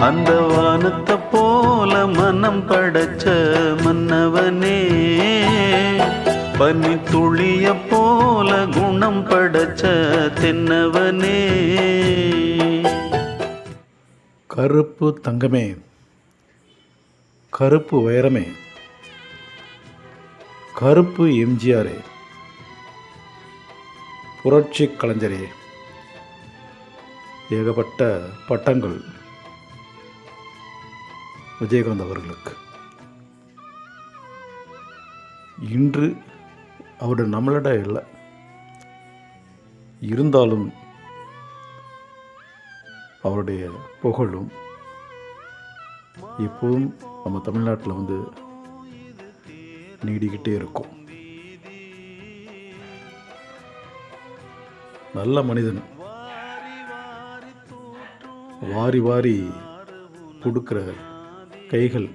அந்த வானத்தை போல மனம் படைச்ச மன்னவனே. பனி துளிய போல குணம் படைச்ச தென்னவனே. கருப்பு தங்கமே கருப்பு வைரமே கருப்பு எம்ஜிஆரே. புரட்சி கலைஞரே. ஏகப்பட்ட பட்டங்கள். விஜயகாந்த் அவர்களுக்கு. இன்று அவருடைய நம்மளிட இல்லை. இருந்தாலும் அவருடைய புகழும் எப்போதும் நம்ம தமிழ்நாட்டில் வந்து நீடிக்கிட்டே இருக்கும். நல்ல மனிதன் வாரி வாரி கொடுக்குற கைகள்.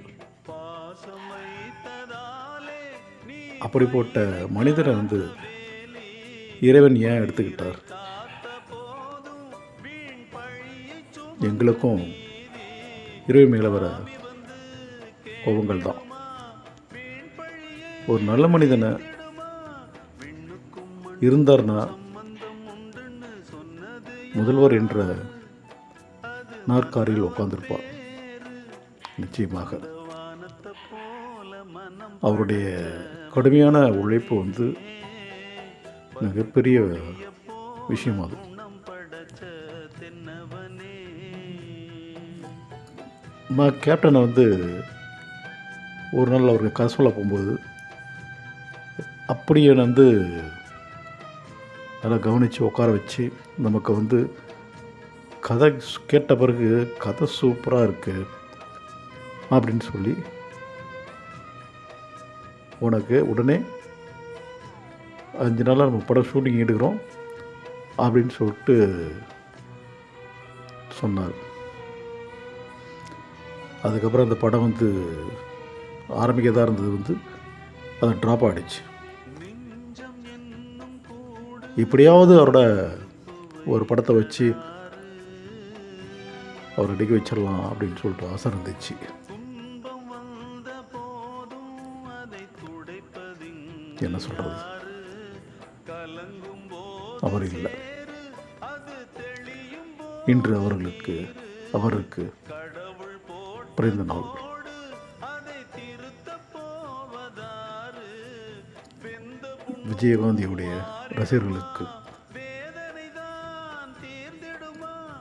அப்படிப்பட்ட மனிதரை வந்து இறைவன் ஏன் எடுத்துக்கிட்டார்? எங்களுக்கும் இறைவன் மேலே வர கோபங்கள் தான். ஒரு நல்ல மனிதனை இருந்தார்னா முதல்வர் என்ற நாற்காரியில் உட்கார்ந்திருப்பார். நிச்சயமாக. அவருடைய கடுமையான உழைப்பு வந்து மிகப்பெரிய விஷயம் அது. நான் கேப்டனை வந்து ஒரு நாள் அவருக்கு காசு போகும்போது அப்படியே வந்து நல்லா கவனித்து உட்கார வச்சு நமக்கு வந்து கதை கேட்ட பிறகு கதை சூப்பராக இருக்குது அப்படின்னு சொல்லி உனக்கு உடனே அஞ்சு நாளாக நம்ம படம் ஷூட்டிங் எடுக்கிறோம் அப்படின்னு சொல்லிட்டு சொன்னார். அதுக்கப்புறம் அந்த படம் வந்து ஆரம்பிக்கதாக இருந்தது வந்து அது ட்ராப் ஆகிடுச்சு இப்படியாவது அவரோட ஒரு படத்தை வச்சு அவர் அடிக்க வச்சிடலாம் அப்படின்னு சொல்லிட்டு ஆசை இருந்துச்சு. என்ன சொல்கிறது அவர் இல்லை. இன்று அவர்களுக்கு அவருக்கு பிறந்த நாள். விஜயகாந்தியுடைய ரசிகர்களுக்கு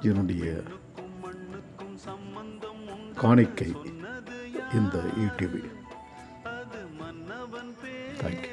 என்னுடைய காணிக்கை இந்த யூடியூபில். தேங்க்யூ